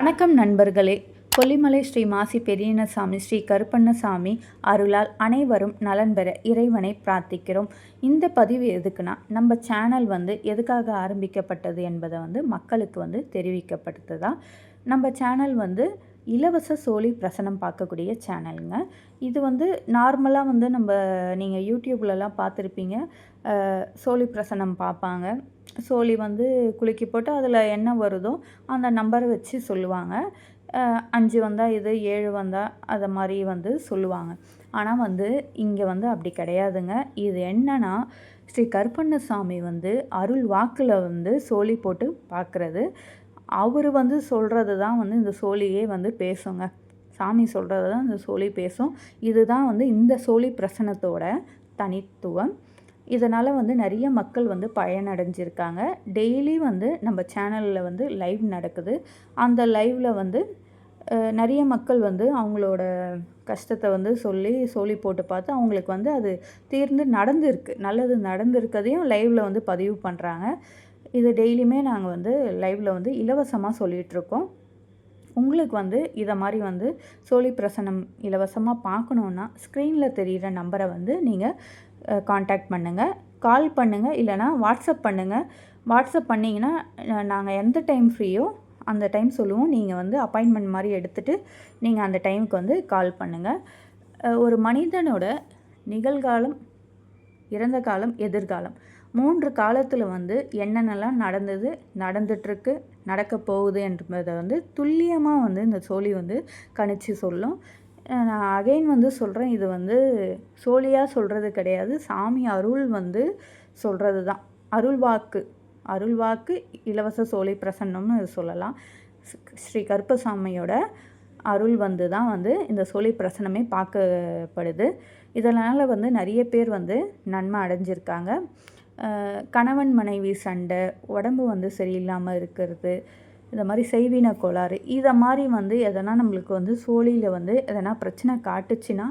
வணக்கம் நண்பர்களே. கொல்லிமலை ஸ்ரீ மாசி பெரியனசாமி ஸ்ரீ கருப்பண்ணசாமி அருளால் அனைவரும் நலன் பெற இறைவனை பிரார்த்திக்கிறோம். இந்த பதிவு எதுக்குன்னா நம்ம சேனல் வந்து எதுக்காக ஆரம்பிக்கப்பட்டது என்பதை வந்து மக்களுக்கு வந்து தெரிவிக்கப்பட்டதுதான். நம்ம சேனல் வந்து இலவச சோழி பிரசனம் பார்க்கக்கூடிய சேனலுங்க. இது வந்து நார்மலாக வந்து நம்ம நீங்கள் யூடியூப்லலாம் பார்த்துருப்பீங்க. சோழி பிரசனம் பார்ப்பாங்க. சோழி வந்து குலுக்கி போட்டு அதில் என்ன வருதோ அந்த நம்பரை வச்சு சொல்லுவாங்க. அஞ்சு வந்தால் இது ஏழு வந்தால் அதை மாதிரி வந்து சொல்லுவாங்க. ஆனால் வந்து இங்கே வந்து அப்படி கிடையாதுங்க. இது என்னன்னா ஸ்ரீ கருப்பண்ணசாமி வந்து அருள் வாக்கில் வந்து சோழி போட்டு பார்க்குறது அவர் வந்து சொல்கிறது தான் வந்து இந்த சோழியே வந்து பேசுங்க. சாமி சொல்கிறது தான் இந்த சோழி பேசும். இதுதான் வந்து இந்த சோழி பிரசனத்தோட தனித்துவம். இதனால் வந்து நிறைய மக்கள் வந்து பயனடைஞ்சிருக்காங்க. டெய்லி வந்து நம்ம சேனலில் வந்து லைவ் நடக்குது. அந்த லைவில் வந்து நிறைய மக்கள் வந்து அவங்களோட கஷ்டத்தை வந்து சொல்லி சொல்லி போட்டு பார்த்து அவங்களுக்கு வந்து அது தீர்ந்து நடந்திருக்கு. நல்லது நடந்திருக்கதையும் லைவில் வந்து பதிவு பண்ணுறாங்க இது டெய்லியுமே நாங்கள் வந்து லைவில் வந்து இலவசமாக சொல்லிகிட்ருக்கோம் உங்களுக்கு வந்து இதை மாதிரி வந்து சோழி பிரசனம் இலவசமாக பார்க்கணுன்னா ஸ்க்ரீனில் தெரிகிற நம்பரை வந்து நீங்கள் காண்டாக்ட் பண்ணுங்கள் கால் பண்ணுங்கள் இல்லைனா வாட்ஸ்அப் பண்ணுங்கள் வாட்ஸ்அப் பண்ணிங்கன்னா நாங்கள் எந்த டைம் ஃப்ரீயோ அந்த டைம் சொல்லுவோம். நீங்கள் வந்து அப்பாயின்மெண்ட் மாதிரி எடுத்துகிட்டு நீங்கள் அந்த டைமுக்கு வந்து கால் பண்ணுங்கள் ஒரு மனிதனோட நிகழ்காலம் இறந்த காலம் எதிர்காலம். மூன்று காலத்தில் வந்து என்னென்னலாம் நடந்தது நடந்துகிட்ருக்கு நடக்க போகுது என்பதை வந்து துல்லியமாக வந்து இந்த சோழி வந்து கணிச்சு சொல்லும். நான் அகைன் வந்து சொல்கிறேன் இது வந்து சோழியாக சொல்கிறது கிடையாது. சாமி அருள் வந்து சொல்கிறது தான். அருள் வாக்கு அருள் வாக்கு இலவச சோழி பிரசன்னம்னு சொல்லலாம். ஸ்ரீ கருப்பசாமியோட அருள் வந்து தான் வந்து இந்த சோழி பிரசனமே பார்க்கப்படுது. இதனால் வந்து நிறைய பேர் வந்து நன்மை அடைஞ்சிருக்காங்க. கணவன் மனைவி சண்டை உடம்பு வந்து சரியில்லாமல் இருக்கிறது இந்த மாதிரி செய்வின கோளாறு. இதை மாதிரி வந்து எதனா நம்மளுக்கு வந்து சோழியில் வந்து எதனா பிரச்சனை காட்டுச்சுன்னா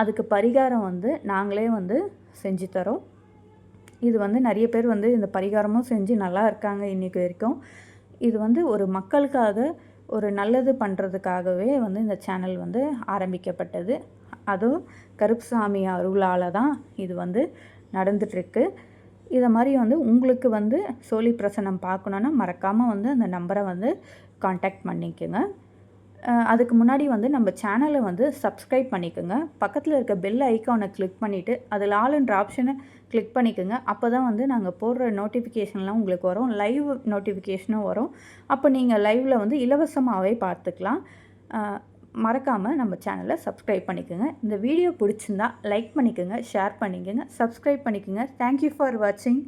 அதுக்கு பரிகாரம் வந்து நாங்களே வந்து செஞ்சு தரோம். இது வந்து நிறைய பேர் வந்து இந்த பரிகாரமும் செஞ்சு நல்லா இருக்காங்க இன்றைக்கு வரைக்கும். இது வந்து ஒரு மக்களுக்காக ஒரு நல்லது பண்ணுறதுக்காகவே வந்து இந்த சேனல் வந்து ஆரம்பிக்கப்பட்டது. அதுவும் கருப்புசாமி அருளால் தான் இது வந்து நடந்துகிட்ருக்கு இதை மாதிரி வந்து உங்களுக்கு வந்து சோழி பிரசனம் பார்க்கணுன்னா மறக்காமல் வந்து அந்த நம்பரை வந்து காண்டாக்ட் பண்ணிக்கோங்க. அதுக்கு முன்னாடி வந்து நம்ம சேனலை வந்து சப்ஸ்கிரைப் பண்ணிக்கோங்க. பக்கத்தில் இருக்க பெல் ஐக்கானை கிளிக் பண்ணிவிட்டு அதில் ஆளுன்ற ஆப்ஷனை கிளிக் பண்ணிக்கோங்க. அப்போ தான் வந்து நாங்கள் போடுற நோட்டிஃபிகேஷன்லாம் உங்களுக்கு வரும். லைவ் நோட்டிஃபிகேஷனும் வரும். அப்போ நீங்கள் லைவில் வந்து இலவசமாகவே பார்த்துக்கலாம். மறக்காமல் நம்ம சேனலை சப்ஸ்கிரைப் பண்ணிக்கோங்க. இந்த வீடியோ பிடிச்சிருந்தா லைக் பண்ணிக்கோங்க ஷேர் பண்ணிக்கோங்க சப்ஸ்கிரைப் பண்ணிக்கோங்க. தேங்க்யூ ஃபார் வாட்சிங்